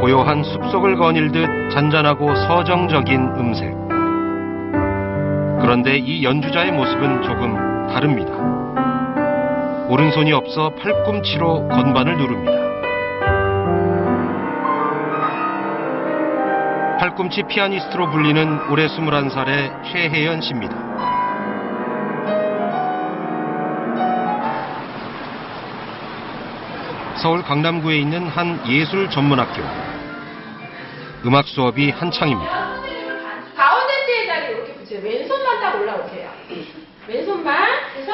고요한 숲속을 거닐듯 잔잔하고 서정적인 음색. 그런데 이 연주자의 모습은 조금 다릅니다. 오른손이 없어 팔꿈치로 건반을 누릅니다. 팔꿈치 피아니스트로 불리는 올해 21살의 최혜연 씨입니다. 서울 강남구에 있는 한 예술 전문학교. 음악 수업이 한창입니다. 가운데 자리 이렇게 붙여요. 왼손만 딱 올라오세요. 왼손만 해서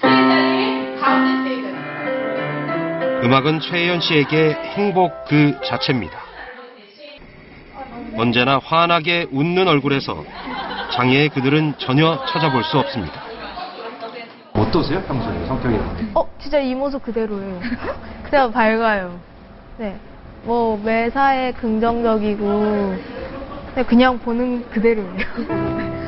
자리, 가운데 자리. 음악은 최혜연 씨에게 행복 그 자체입니다. 언제나 환하게 웃는 얼굴에서 장애의 그들은 전혀 찾아볼 수 없습니다. 어떠세요 평소에 성격이? 어, 진짜 이 모습 그대로예요. 그냥 밝아요. 네. 뭐, 매사에 긍정적이고, 네, 그냥 보는 그대로예요.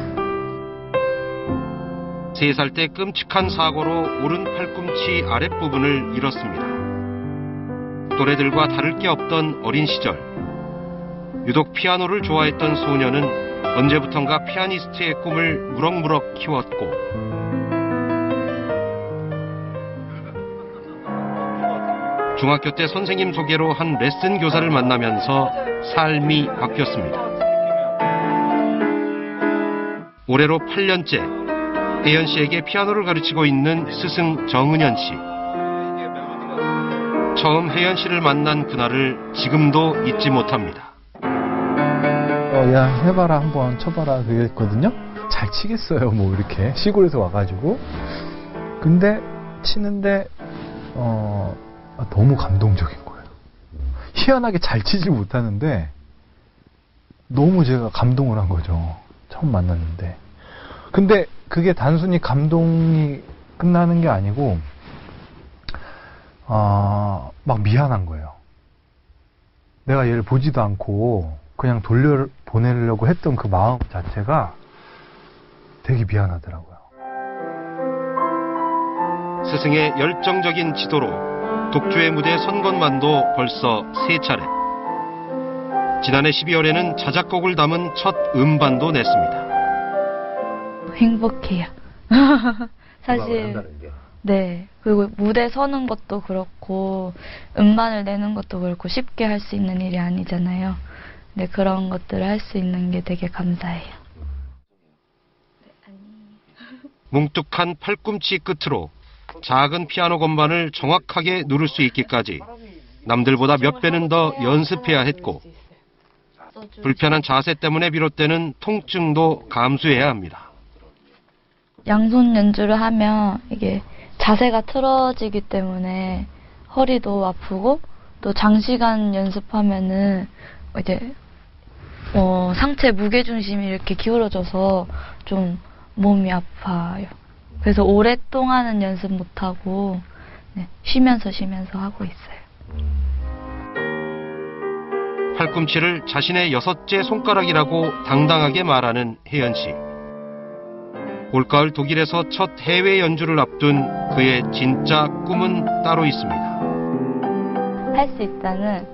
세 살 때 끔찍한 사고로 오른 팔꿈치 아랫부분을 잃었습니다. 또래들과 다를 게 없던 어린 시절. 유독 피아노를 좋아했던 소녀는 언제부턴가 피아니스트의 꿈을 무럭무럭 키웠고 중학교 때 선생님 소개로 한 레슨 교사를 만나면서 삶이 바뀌었습니다. 올해로 8년째 혜연 씨에게 피아노를 가르치고 있는 스승 정은현 씨. 처음 혜연 씨를 만난 그날을 지금도 잊지 못합니다. 어, 야, 해봐라, 한번 쳐봐라, 그랬거든요? 잘 치겠어요, 뭐, 이렇게. 시골에서 와가지고. 근데, 치는데, 어, 아, 너무 감동적인 거예요. 희한하게 잘 치질 못하는데, 너무 제가 감동을 한 거죠. 처음 만났는데. 근데, 그게 단순히 감동이 끝나는 게 아니고, 아, 막 미안한 거예요. 내가 얘를 보지도 않고 그냥 돌려 보내려고 했던 그 마음 자체가 되게 미안하더라고요. 스승의 열정적인 지도로 독주의 무대에 선 것만도 벌써 세 차례. 지난해 12월에는 자작곡을 담은 첫 음반도 냈습니다. 행복해요. 사실 네 그리고 무대 서는 것도 그렇고 음반을 내는 것도 그렇고 쉽게 할 수 있는 일이 아니잖아요. 근데 그런 것들을 할 수 있는 게 되게 감사해요. 뭉뚝한 팔꿈치 끝으로 작은 피아노 건반을 정확하게 누를 수 있기까지 남들보다 몇 배는 더 연습해야 했고 불편한 자세 때문에 비롯되는 통증도 감수해야 합니다. 양손 연주를 하면 이게 자세가 틀어지기 때문에 허리도 아프고 또 장시간 연습하면은 이제 어, 상체 무게 중심이 이렇게 기울어져서 좀 몸이 아파요. 그래서 오랫동안은 연습 못 하고 네, 쉬면서 쉬면서 하고 있어요. 팔꿈치를 자신의 여섯째 손가락이라고 당당하게 말하는 혜연 씨. 올가을 독일에서 첫 해외 연주를 앞둔 그의 진짜 꿈은 따로 있습니다. 할 수 있다는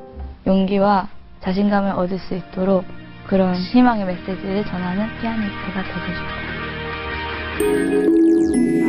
용기와 자신감을 얻을 수 있도록 그런 희망의 메시지를 전하는 피아니스트가 되고 싶어요. Bye.